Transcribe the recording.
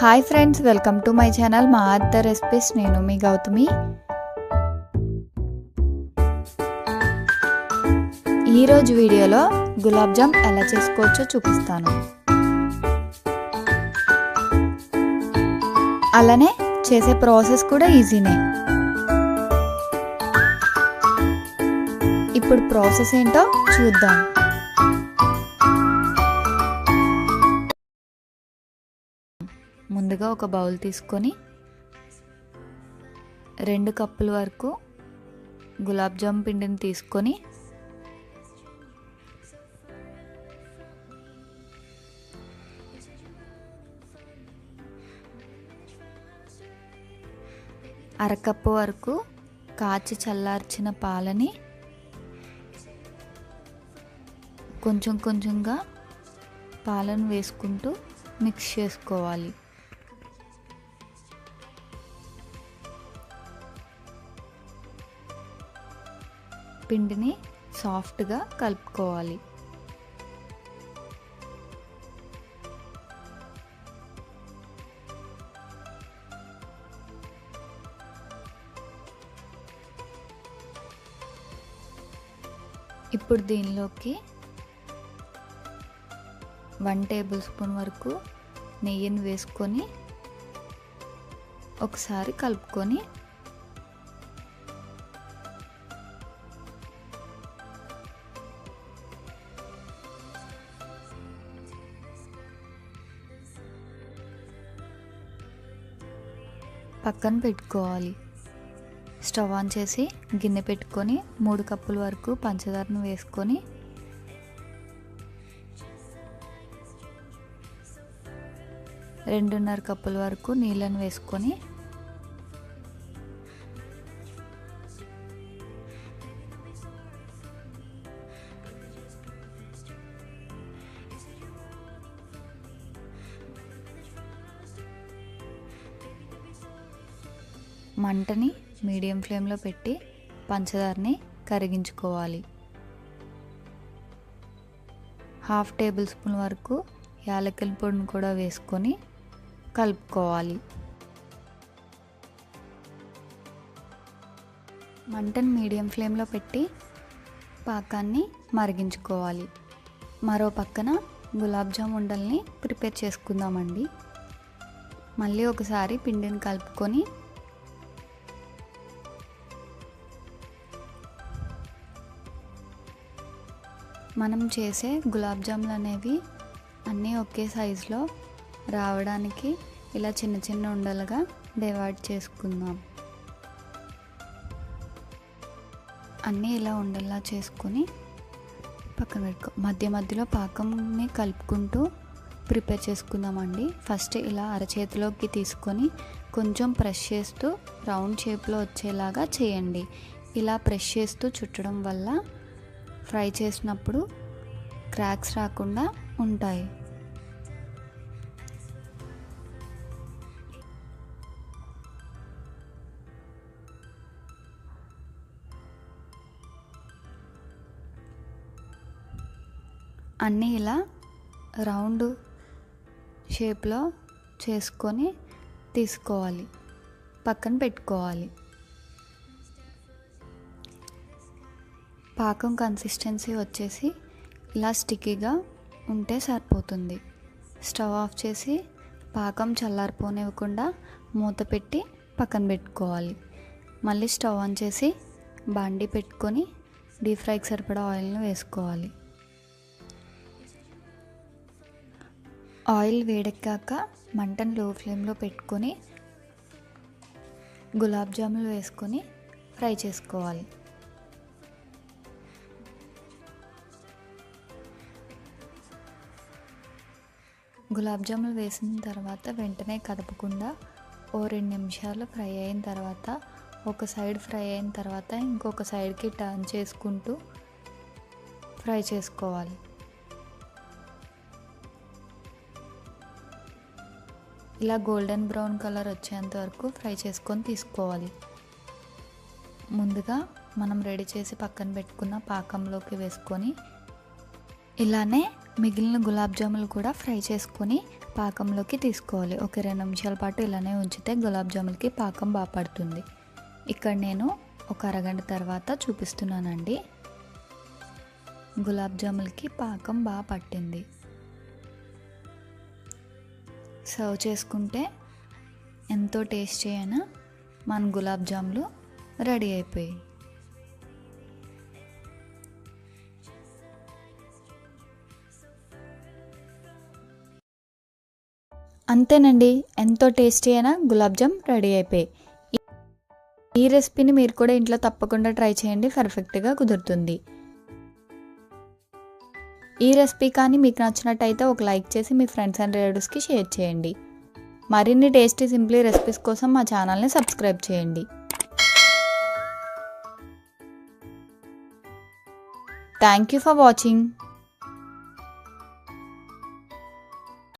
Hi friends welcome to my channel మా అత్త recipes. నేను మీ గౌతమి. ఈరోజు వీడియోలో గులాబ్ జామ్ ఎలా చేసుకోవచ్చో చూపిస్తాను. అలానే చేసే ప్రాసెస్ కూడా ఈజీనే. ఇప్పుడు ప్రాసెస్ ఏంటో చూద్దాం. ముందుగా ఒక బౌల్ తీసుకొని రెండు కప్పుల వరకు గులాబ్ జామ్ పిండిని తీసుకొని అరకప్పు వరకు కాచి చల్లార్చిన పాలని కొంచెం కొంచెంగా పాలను వేసుకుంటూ మిక్స్ చేసుకోవాలి. పిండిని సాఫ్ట్గా కలుపుకోవాలి. ఇప్పుడు దీనిలోకి వన్ టేబుల్ స్పూన్ వరకు నెయ్యిని వేసుకొని ఒకసారి కలుపుకొని పక్కన పెట్టుకోవాలి. స్టవ్ ఆన్ చేసి గిన్నె పెట్టుకొని మూడు కప్పుల వరకు పంచదారను వేసుకొని రెండున్నర కప్పుల వరకు నీళ్ళను వేసుకొని మంటని మీడియం ఫ్లేమ్లో పెట్టి పంచదారని కరిగించుకోవాలి. హాఫ్ టేబుల్ స్పూన్ వరకు యాలకుల పొడిని కూడా వేసుకొని కలుపుకోవాలి. మంటను మీడియం ఫ్లేమ్లో పెట్టి పాకాన్ని మరిగించుకోవాలి. మరో పక్కన గులాబ్ జామ్ ఉండల్ని ప్రిపేర్ చేసుకుందామండి. మళ్ళీ ఒకసారి పిండిని కలుపుకొని మనం చేసే గులాబ్ జాములు అనేవి అన్నీ ఒకే సైజులో రావడానికి ఇలా చిన్న చిన్న ఉండలుగా డివైడ్ చేసుకుందాం. అన్నీ ఇలా ఉండల్లా చేసుకొని పక్కన పెట్టుకో మధ్య మధ్యలో పాకంని కలుపుకుంటూ ప్రిపేర్ చేసుకుందామండి. ఫస్ట్ ఇలా అరచేతిలోకి తీసుకొని కొంచెం ప్రెస్ చేస్తూ రౌండ్ షేప్లో వచ్చేలాగా చేయండి. ఇలా ప్రెస్ చేస్తూ చుట్టడం వల్ల ఫ్రై చేసినప్పుడు క్రాక్స్ రాకుండా ఉంటాయి. అన్నీ ఇలా రౌండ్ షేప్లో చేసుకొని తీసుకోవాలి. పక్కన పెట్టుకోవాలి. పాకం కన్సిస్టెన్సీ వచ్చేసి ఇలా స్టిక్కీగా ఉంటే సరిపోతుంది. స్టవ్ ఆఫ్ చేసి పాకం చల్లారిపోనివ్వకుండా మూత పెట్టి పక్కన పెట్టుకోవాలి. మళ్ళీ స్టవ్ ఆన్ చేసి బాండి పెట్టుకొని డీప్ ఫ్రైకి సరిపడా ఆయిల్ని వేసుకోవాలి. ఆయిల్ వేడెక్కాక మంటను లో ఫ్లేమ్లో పెట్టుకొని గులాబ్ జాములు వేసుకొని ఫ్రై చేసుకోవాలి. గులాబ్ జాములు వేసిన తర్వాత వెంటనే కదపకుండా ఓ రెండు నిమిషాలు ఫ్రై అయిన తర్వాత ఒక సైడ్ ఫ్రై అయిన తర్వాత ఇంకొక సైడ్కి టర్న్ చేసుకుంటూ ఫ్రై చేసుకోవాలి. ఇలా గోల్డెన్ బ్రౌన్ కలర్ వచ్చేంత వరకు ఫ్రై చేసుకొని తీసుకోవాలి. ముందుగా మనం రెడీ చేసి పక్కన పెట్టుకున్న పాకంలోకి వేసుకొని ఇలానే మిగిలిన గులాబ్ జాములు కూడా ఫ్రై చేసుకొని పాకంలోకి తీసుకోవాలి. ఒక రెండు నిమిషాల పాటు ఇలానే ఉంచితే గులాబ్ జాములకి పాకం బాగా పడుతుంది. ఇక్కడ నేను ఒక అరగంట తర్వాత చూపిస్తున్నానండి. గులాబ్ జాములకి పాకం బాగా పట్టింది. సర్వ్ చేసుకుంటే ఎంతో టేస్ట్ చేయన మన గులాబ్ జాములు రెడీ అయిపోయాయి. అంతేనండి. ఎంతో టేస్టీ అయిన గులాబ్జామ్ రెడీ అయిపోయాయి. ఈ రెసిపీని మీరు కూడా ఇంట్లో తప్పకుండా ట్రై చేయండి. పర్ఫెక్ట్గా కుదురుతుంది. ఈ రెసిపీ కానీ మీకు నచ్చినట్టయితే ఒక లైక్ చేసి మీ ఫ్రెండ్స్ అండ్ రిలేటివ్స్కి షేర్ చేయండి. మరిన్ని టేస్టీ సింప్లీ రెసిపీస్ కోసం మా ఛానల్ని సబ్స్క్రైబ్ చేయండి. Thank you for watching.